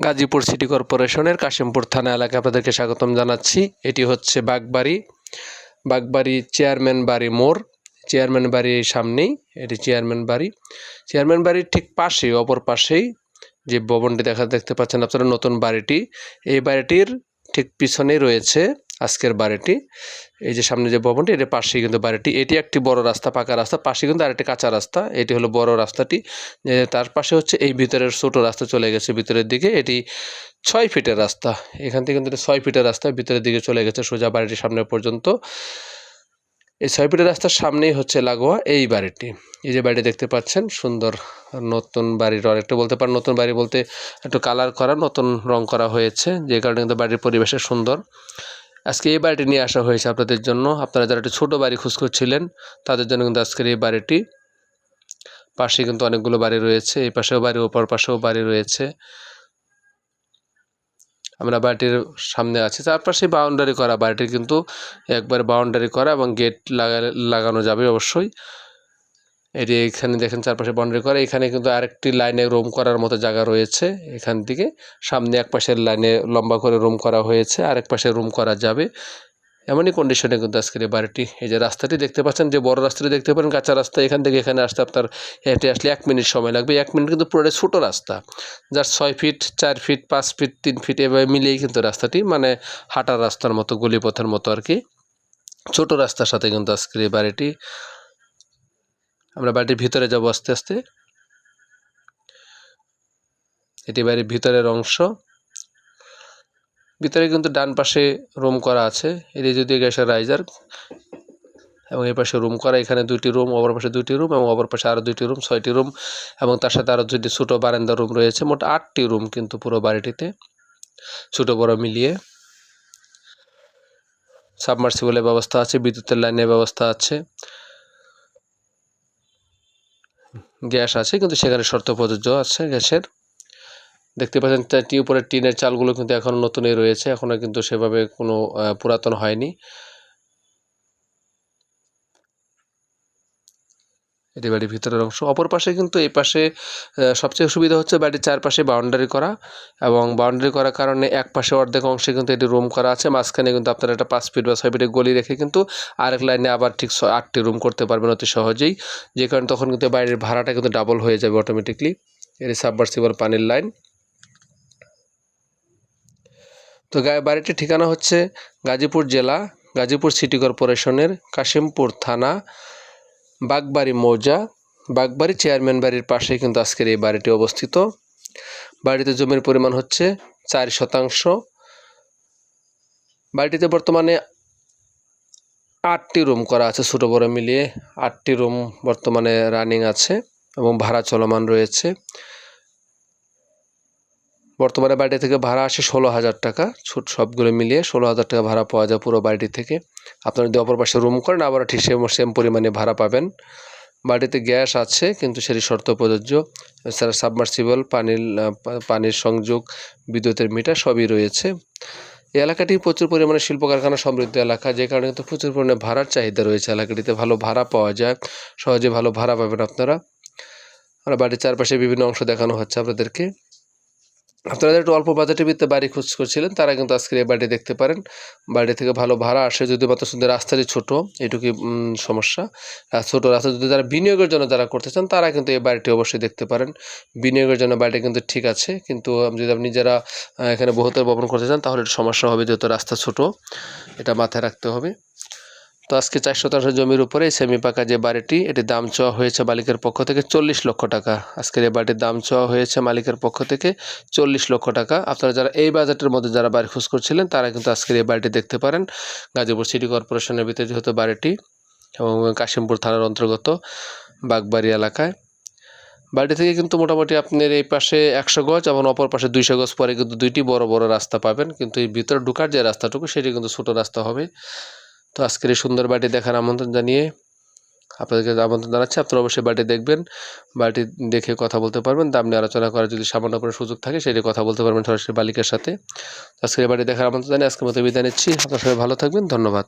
Gazipur city কর্পোরেশনের কাশিমপুর থানা এলাকায় আপনাদেরকে স্বাগতম জানাচ্ছি। এটি হচ্ছে বাগবাড়ি বাগবাড়ি চেয়ারম্যান বাড়ি মোড়। চেয়ারম্যান বাড়ির সামনেই, এটি চেয়ারম্যান বাড়ি। চেয়ারম্যান বাড়ির ঠিক পাশেই, অপর পাশেই যে ভবনটি দেখা দেখতে পাচ্ছেন আপনারা, নতুন বাড়িটি। এই বাড়িটির ঠিক পিছনেই রয়েছে আজকের বাড়িটি। এই যে সামনে যে ভবনটি, এর পাশেই কিন্তু বাড়িটি। এটি একটি বড় রাস্তা, পাকা রাস্তা পাশে কিন্তু আরেকটি কাঁচা রাস্তা। এটি হলো বড় রাস্তাটি। তার পাশে হচ্ছে এই ভিতরের ছোট রাস্তা চলে গেছে ভিতরের দিকে। এটি ছয় ফিটের রাস্তা। এখান থেকে কিন্তু ছয় ফিটের রাস্তা ভিতরের দিকে চলে গেছে সোজা বাড়িটির সামনে পর্যন্ত। এই ছয় ফিটের রাস্তার সামনেই হচ্ছে লাগোয়া এই বাড়িটি। এই যে বাড়িটি দেখতে পাচ্ছেন, সুন্দর নতুন বাড়ির অনেকটা বলতে পারেন, নতুন বাড়ি বলতে একটু কালার করা, নতুন রং করা হয়েছে। যে কারণে কিন্তু বাড়ির পরিবেশে সুন্দর। আজকে এই বাড়িটি নিয়ে আসা হয়েছে আপনাদের জন্য। আপনারা যারা একটি ছোটো বাড়ি খোঁজ করছিলেন তাদের জন্য কিন্তু আজকের এই বাড়িটি। পাশে কিন্তু অনেকগুলো বাড়ি রয়েছে, এই পাশেও বাড়ি, ওপর পাশেও বাড়ি রয়েছে। আমরা বাড়িটির সামনে আছি। তার চারপাশে বাউন্ডারি করা বাড়িটি কিন্তু একবার বাউন্ডারি করা এবং গেট লাগা লাগানো যাবে অবশ্যই। এটি এখানে দেখেন চারপাশে বাউন্ডারি করা। এখানে কিন্তু আরেকটি লাইনে রুম করার মতো জায়গা রয়েছে। এখান থেকে সামনে এক পাশের লাইনে লম্বা করে রুম করা হয়েছে, আরেক পাশে রুম করা যাবে। এমনই কন্ডিশনে কিন্তু আজকের এই বাড়িটি। এই যে রাস্তাটি দেখতে পাচ্ছেন, যে বড় রাস্তাটি দেখতে পারেন, কাঁচা রাস্তা, এখান থেকে এখানে আসতে আপনার হেঁটে আসলে এক মিনিট সময় লাগবে। এক মিনিট কিন্তু পুরোটাই ছোটো রাস্তা। যার ছয় ফিট চার ফিট পাঁচ ফিট তিন ফিট এভাবে মিলিয়েই কিন্তু রাস্তাটি মানে হাঁটার রাস্তার মতো, গলিপথের মতো আর কি। ছোটো রাস্তার সাথে কিন্তু আজকের এই বাড়িটি আমরা বাড়ির ভিতরে যাব আস্তে আস্তে। এটি বাড়ির ভিতরের অংশ। ভিতরে কিন্তু ডান পাশে রুম করা আছে। এটি যদি গ্যাসের রাইজার এবং এই পাশে রুম করা, এখানে দুইটি রুম অপর পাশে দুইটি রুম এবং অপর পাশে আরও দুইটি রুম ছয়টি রুম এবং তার সাথে আরও দুইটি ছোটো বারান্দা রুম রয়েছে। মোট আটটি রুম কিন্তু পুরো বাড়িটিতে। ছোটো, বড় মিলিয়ে সাবমার্সিবলের ব্যবস্থা আছে, বিদ্যুতের লাইনের ব্যবস্থা আছে। গ্যাস আছে, কিন্তু সেখানে শর্ত প্রযোজ্য আছে গ্যাসের। দেখতে পাচ্ছেন উপরে টিনের চালগুলো কিন্তু এখন নতুনই রয়েছে এখনও কিন্তু সেভাবে কোনো পুরাতন হয়নি। এটি বাড়ির ভিতরের অংশ। অপর পাশে কিন্তু এই পাশে সবচেয়ে সুবিধা হচ্ছে বাড়ির চারপাশে বাউন্ডারি করা এবং বাউন্ডারি করার কারণে এক পাশে অর্ধেক অংশে কিন্তু এটি রুম করা আছে। মাঝখানে কিন্তু আপনারা একটা পাঁচ ফিট বা ছয় ফিটের গলি রেখে কিন্তু আরেক লাইনে আবার ঠিক আটটি রুম করতে পারবেন অতি সহজেই। যে কারণে তখন কিন্তু বাড়ির ভাড়াটা কিন্তু ডাবল হয়ে যাবে অটোমেটিকলি এটি সাবমার্সিবল পানির লাইন। তো গায়ে বাড়িটির ঠিকানা হচ্ছে গাজীপুর জেলা, গাজীপুর সিটি কর্পোরেশনের কাশিমপুর থানা। বাগবাড়ি মৌজা, বাগবাড়ি চেয়ারম্যান বাড়ির পাশেই কিন্তু আজকের এই বাড়িটি অবস্থিত। বাড়িতে জমির পরিমাণ হচ্ছে চার শতাংশ। বাড়িটিতে বর্তমানে আটটি রুম করা আছে ছোটো বড় মিলিয়ে। আটটি রুম বর্তমানে রানিং আছে এবং ভাড়া চলমান রয়েছে। বর্তমানে বাড়ি থেকে ভাড়া আসে ষোলো হাজার টাকা। ছুট সবগুলো মিলিয়ে ষোলো হাজার টাকা ভাড়া পাওয়া যায় পুরো বাড়িটি থেকে। আপনারা যদি অপর পাশে রুম করেন, আবার ঠিক সেম সেম পরিমাণে ভাড়া পাবেন। বাড়িতে গ্যাস আছে, কিন্তু সেটি শর্ত প্রযোজ্য। এছাড়া সাবমার্সিবল পানির পানির সংযোগ, বিদ্যুতের মিটার সবই রয়েছে। এই এলাকাটি প্রচুর পরিমাণে শিল্প কারখানা সমৃদ্ধ এলাকা, যে কারণে কিন্তু প্রচুর পরিমাণে ভাড়ার চাহিদা রয়েছে এলাকাটিতে। ভালো ভাড়া পাওয়া যায়, সহজে ভালো ভাড়া পাবেন আপনারা। আর বাড়ির চারপাশে বিভিন্ন অংশ দেখানো হচ্ছে আপনাদেরকে। আপনারা একটু অল্প বাজেটের ভিত্তিতে বাড়ি খোঁজ করছিলেন, তারা কিন্তু আজকের এই বাড়ি দেখতে পারেন। বাড়ি থেকে ভালো ভাড়া আসে যদি মাত্র সুন্দর রাস্তাটি ছোটো এটুকুই সমস্যা। ছোটো রাস্তা যদি যারা বিনিয়োগের জন্য যারা করতে চান, তারা কিন্তু এই বাড়িটি অবশ্যই দেখতে পারেন। বিনিয়োগের জন্য বাড়িটি কিন্তু ঠিক আছে, কিন্তু যদি আপনি যারা এখানে বহুতল ভবন করতে চান, তাহলে সমস্যা হবে যেহেতু রাস্তা ছোট, এটা মাথায় রাখতে হবে। তো আজকে চার শতাংশ জমির উপরে সেমি পাকা যে বাড়িটি এটি দাম চাওয়া হয়েছে মালিকের পক্ষ থেকে চল্লিশ লক্ষ টাকা। আজকের এই বাড়িটির দাম চাওয়া হয়েছে মালিকের পক্ষ থেকে চল্লিশ লক্ষ টাকা। আপনারা যারা এই বাজেটের মধ্যে যারা বাড়ি খোঁজ করছিলেন, তারা কিন্তু আজকের এই বাড়িটি দেখতে পারেন। গাজীপুর সিটি কর্পোরেশনের ভিতরে যেহেতু বাড়িটি এবং কাশিমপুর থানার অন্তর্গত বাগবাড়ি এলাকায়। বাড়ি থেকে কিন্তু মোটামুটি আপনার এই পাশে একশো গজ এবং অপর পাশে দুইশো গজ পরে কিন্তু দুইটি বড় বড় রাস্তা পাবেন। কিন্তু এই ভিতরে ঢুকার যে রাস্তাটুকু, সেটি কিন্তু ছোটো রাস্তা হবে। তো আজকের এই সুন্দর বাড়ি দেখার আমন্ত্রণ জানিয়ে আপনাদেরকে আমন্ত্রণ জানাচ্ছি। আপনারা অবশ্যই বাড়িটি দেখবেন, বাড়িটি দেখে কথা বলতে পারবেন। দাম নিয়ে আলোচনা করার যদি সামান্য কোনো সুযোগ থাকে, সেটি কথা বলতে পারবেন সরাসরি বালিকার সাথে। আজকের বাড়ি দেখার আমন্ত্রণ জানিয়ে আজকের মতো বিদায় নিচ্ছি। আপনার সবাই ভালো থাকবেন। ধন্যবাদ।